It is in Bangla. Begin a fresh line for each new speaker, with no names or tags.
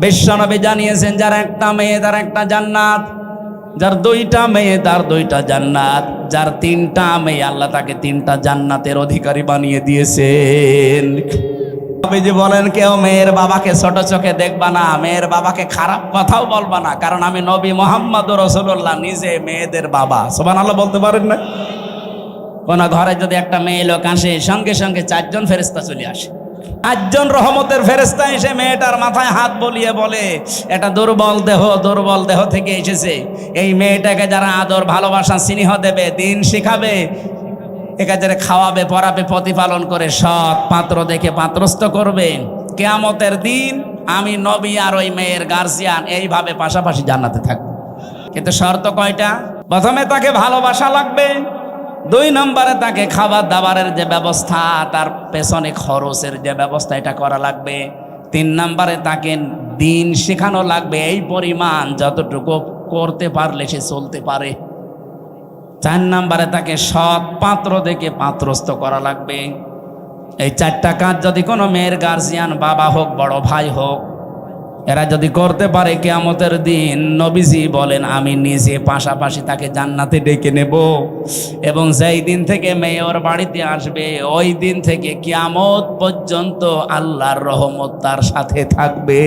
বিশ্বনবী জানিয়েছেন, যার একটা মেয়ে, তার একটা জান্নাত। যার দুইটা মেয়ে, তার দুইটা জান্নাত। যার তিনটা মেয়ে, আল্লাহ তাকে তিনটা জান্নাতের অধিকারী বানিয়ে দিয়েছেন। যে বলেন, কেউ মেয়ের বাবাকে ছোট চোখে দেখবা না, মেয়ের বাবাকে খারাপ কথাও বলবা না। কারণ আমি নবী মোহাম্মদ রসুল্লাহ নিজে মেয়েদের বাবা। সোবান আল্লাহ বলতে পারেন না? কোন ঘরে যদি একটা মেয়ে লোক আসে, সঙ্গে সঙ্গে চারজন ফেরেস্তা চলে আসে। চারজন রহমতের ফেরেস্তা এসে মেয়েটার মাথায় হাত বলিয়ে বলে, এটা দুর্বল দেহ দুর্বল দেহ থেকে এসেছে। এই মেয়েটাকে যারা আদর, ভালোবাসা, স্নেহ দেবে, দিন শিখাবে, একে যারা খাওয়াবে, পড়াবে, প্রতিপালন করে, সৎ পাত্র দেখে পাত্রস্থ করবে। কেয়ামতের দিন আমি নবী আর ওই মেয়ের গার্জিয়ান এইভাবে পাশাপাশি জান্নাতে থাকব। কিন্তু শর্ত কয়টা? প্রথমে তাকে ভালোবাসা লাগবে দুই নম্বরে তাকে খাবার দাবারের যে ব্যবস্থা, তার পেছনে খরচের যে ব্যবস্থা এটা করা লাগবে। তিন নম্বরে তাকে দিন শেখানো লাগবে, এই পরিমাণ যতটুকু করতে পারলে সে চলতে পারে। চার নম্বরে তাকে সৎ পাত্র দেখে পাত্রস্থ করা লাগবে। এই চারটা কাজ যদি কোনো মেয়ের গার্জিয়ান বাবা হোক, বড় ভাই হোক এরা যদি করতে পারে কেয়ামতের দিন, নবীজি বলেন, আমি নিজে পাশাপাশি তাকে জান্নাতে ডেকে নেব। এবং যেই দিন থেকে মেয়ে ওর বাড়িতে আসবে, ওই দিন থেকে কেয়ামত পর্যন্ত আল্লাহর রহমত তার সাথে থাকবে।